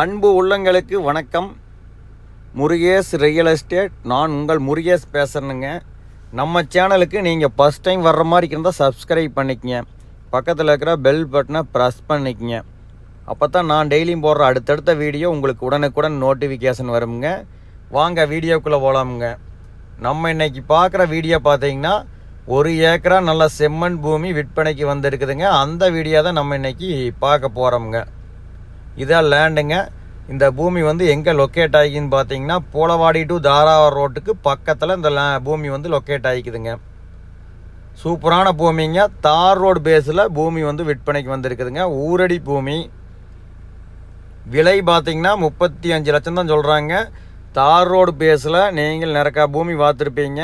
அன்பு உள்ளங்களுக்கு வணக்கம். முருகேஷ் ரியல் எஸ்டேட் நான் உங்கள் முருகேஷ் பேசுகிறேனுங்க நம்ம சேனலுக்கு நீங்கள் ஃபஸ்ட் டைம் வர்ற மாதிரி இருந்தால் சப்ஸ்கிரைப் பண்ணிக்கங்க. பக்கத்தில் இருக்கிற பெல் பட்டனை ப்ரெஸ் பண்ணிக்கங்க. அப்போ தான் நான் டெய்லியும் போடுற அடுத்தடுத்த வீடியோ உங்களுக்கு உடனுக்குடன் நோட்டிஃபிகேஷன் வருங்க வாங்க வீடியோக்குள்ளே போகலாமுங்க நம்ம இன்னைக்கு பார்க்குற வீடியோ பார்த்தீங்கன்னா ஒரு ஏக்கரா நல்ல செம்மண் பூமி விற்பனைக்கு வந்திருக்குதுங்க. அந்த வீடியோ தான் நம்ம இன்னைக்கு பார்க்க போகிறோமுங்க இதான் லேண்டுங்க இந்த பூமி வந்து எங்கே லொக்கேட் ஆகிக்குன்னு பார்த்தீங்கன்னா போலவாடி டு தாராவரம் ரோட்டுக்கு பக்கத்தில் இந்த லே பூமி வந்து லொக்கேட் ஆகிக்குதுங்க. சூப்பரான பூமிங்க. தார் ரோடு பேஸில் பூமி வந்து விற்பனைக்கு வந்திருக்குதுங்க. ஊரடி பூமி. விலை பார்த்திங்கன்னா முப்பத்தி அஞ்சு லட்சம் தான் சொல்கிறாங்க தார் ரோடு பேஸில் நீங்கள் நிறக்கா பூமி பார்த்துருப்பீங்க.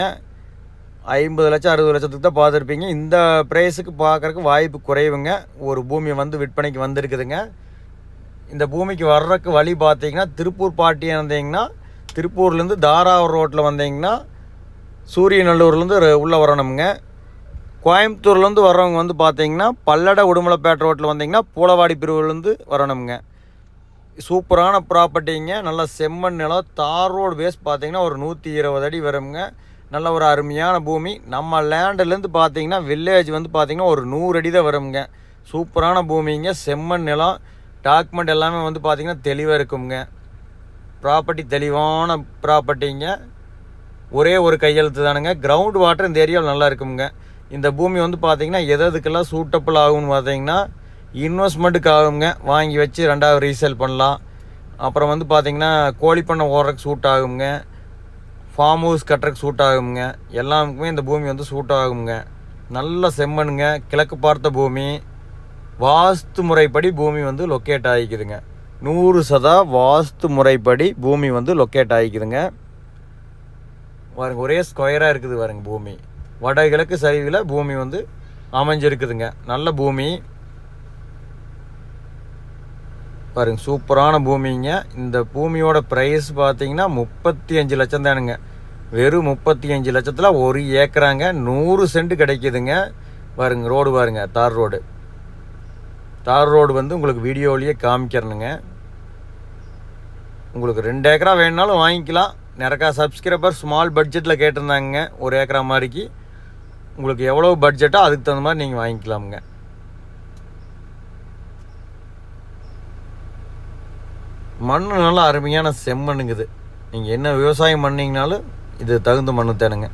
ஐம்பது லட்சம் அறுபது லட்சத்துக்கு தான் பார்த்துருப்பீங்க. இந்த ப்ரைஸுக்கு பார்க்குறக்கு வாய்ப்பு குறைவுங்க. ஒரு பூமி வந்து விற்பனைக்கு வந்திருக்குதுங்க. இந்த பூமிக்கு வர்றதுக்கு வழி பார்த்தீங்கன்னா திருப்பூர் பாட்டி வந்தீங்கன்னா திருப்பூர்லேருந்து தாராவூர் ரோட்டில் வந்தீங்கன்னா சூரியநல்லூர்லேருந்து உள்ளே வரணுங்க கோயம்புத்தூர்லேருந்து வர்றவங்க வந்து பார்த்தீங்கன்னா பல்லட உடுமலைப்பேட்டை ரோட்டில் வந்தீங்கன்னா பூலவாடி பிரிவுலேருந்து வரணுங்க சூப்பரான ப்ராப்பர்ட்டிங்க நல்ல செம்மண் நிலம் தார் ரோடு பேஸ் பார்த்தீங்கன்னா ஒரு நூற்றி இருபது அடி வருங்க நல்ல ஒரு அருமையான பூமி. நம்ம லேண்டுலேருந்து பார்த்தீங்கன்னா வில்லேஜ் வந்து பார்த்தீங்கன்னா ஒரு நூறு அடி தான் வருங்க சூப்பரான பூமிங்க செம்மண் நிலம். டாக்குமெண்ட் எல்லாமே வந்து பார்த்திங்கன்னா தெளிவாக இருக்குங்க ப்ராப்பர்ட்டி தெளிவான ப்ராப்பர்ட்டிங்க ஒரே ஒரு கையெழுத்து தானுங்க. கிரவுண்ட் வாட்டர் இந்த ஏரியாவில் நல்லா இருக்குங்க இந்த பூமி வந்து பார்த்திங்கன்னா எது எதுக்கெல்லாம் சூட்டபிள் ஆகும்னு பார்த்தீங்கன்னா இன்வெஸ்ட்மெண்ட்டுக்கு ஆகுங்க வாங்கி வச்சு ரெண்டாவது ரீசேல் பண்ணலாம். அப்புறம் வந்து பார்த்திங்கன்னா கோழி பண்ணை ஓடுறக்கு சூட் ஆகுங்க ஃபார்ம் ஹவுஸ் கட்டுறக்கு சூட் ஆகுங்க எல்லாருக்குமே இந்த பூமி வந்து சூட் ஆகுங்க நல்ல செம்மண்ணுங்க. கிழக்கு பார்த்த பூமி. வாஸ்து முறைப்படி பூமி வந்து லொக்கேட் ஆகிக்குதுங்க. நூறு சதா வாஸ்து முறைப்படி பூமி வந்து லொக்கேட் ஆகிக்குதுங்க. பாருங்க ஒரே ஸ்கொயராக இருக்குது பாருங்க பூமி. வடகிழக்கு சரிவில் பூமி வந்து அமைஞ்சிருக்குதுங்க. நல்ல பூமி. பாருங்க சூப்பரான பூமிங்க. இந்த பூமியோட ப்ரைஸ் பார்த்தீங்கன்னா முப்பத்தி அஞ்சு லட்சம் தானுங்க. வெறும் முப்பத்தி அஞ்சு லட்சத்தில் ஒரு ஏக்கராங்க நூறு சென்ட் கிடைக்குதுங்க. பாருங்க ரோடு பாருங்க தார் ரோடு தார் ரோடு வந்து உங்களுக்கு வீடியோலேயே காமிக்கிறனுங்க. உங்களுக்கு ரெண்டு ஏக்கரா வேணுனாலும் வாங்கிக்கலாம். நிறையா சப்ஸ்கிரைபர் ஸ்மால் பட்ஜெட்டில் கேட்டிருந்தாங்க ஒரு ஏக்கரா மாதிரிக்கு உங்களுக்கு எவ்வளோ பட்ஜெட்டோ அதுக்கு தகுந்த மாதிரி நீங்கள் வாங்கிக்கலாமுங்க. மண் நல்லா அருமையான செம்மண்ணுங்குது. நீங்கள் என்ன விவசாயம் பண்ணிங்கனாலும் இது தகுந்த மண்ணு தானுங்க.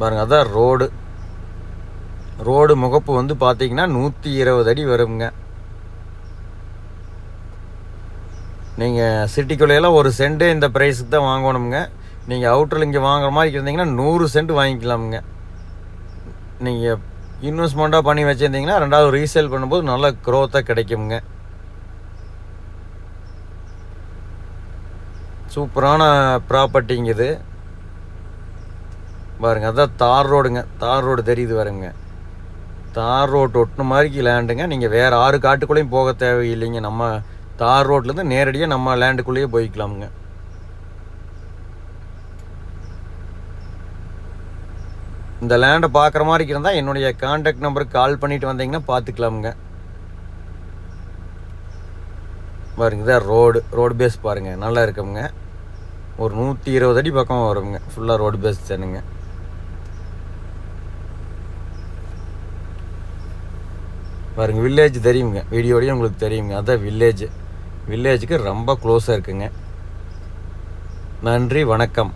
பாருங்க அதான் ரோடு. ரோடு முகப்பு வந்து பார்த்தீங்கன்னா நூற்றி இருபது அடி வருங்க. நீங்கள் சிட்டிக்குள்ளையெல்லாம் ஒரு சென்ட்டு இந்த ப்ரைஸுக்கு தான் வாங்கணுங்க நீங்கள் அவுட்டரில் இங்கே வாங்குற மாதிரி இருந்தீங்கன்னா நூறு சென்ட் வாங்கிக்கலாமுங்க. நீங்கள் இன்வெஸ்ட்மெண்ட்டாக பண்ணி வச்சுருந்தீங்கன்னா ரெண்டாவது ரீசேல் பண்ணும்போது நல்ல க்ரோத்தாக கிடைக்குங்க சூப்பரான ப்ராப்பர்ட்டிங்க இது. பாருங்க அதான் தார் ரோடுங்க. தார் ரோடு தெரியுது வருங்க தார் ரோடு ஒட்டின மாதிரிக்கு லேண்டுங்க நீங்கள் வேறு ஆறு காட்டுக்குள்ளேயும் போக தேவையில்லைங்க. நம்ம தார் ரோட்லேருந்து நேரடியாக நம்ம லேண்டுக்குள்ளேயே போய்க்கலாமுங்க. இந்த லேண்டை பார்க்குற மாதிரி இருந்தால் என்னுடைய கான்டாக்ட் நம்பருக்கு கால் பண்ணிட்டு வந்தீங்கன்னா பார்த்துக்கலாமுங்க. பாருங்க இதான் ரோடு. ரோடு பேஸ் பாருங்கள் நல்லா இருக்குங்க ஒரு நூற்றி இருபது அடி பக்கம் வருங்க ஃபுல்லாக ரோடு பேஸ் தானுங்க. பாருங்கள் வில்லேஜ் தெரியுங்க. வீடியோடையும் உங்களுக்கு தெரியுங்க. அதான் வில்லேஜ் வில்லேஜுக்கு ரொம்ப க்ளோஸாக இருக்குங்க. நன்றி வணக்கம்.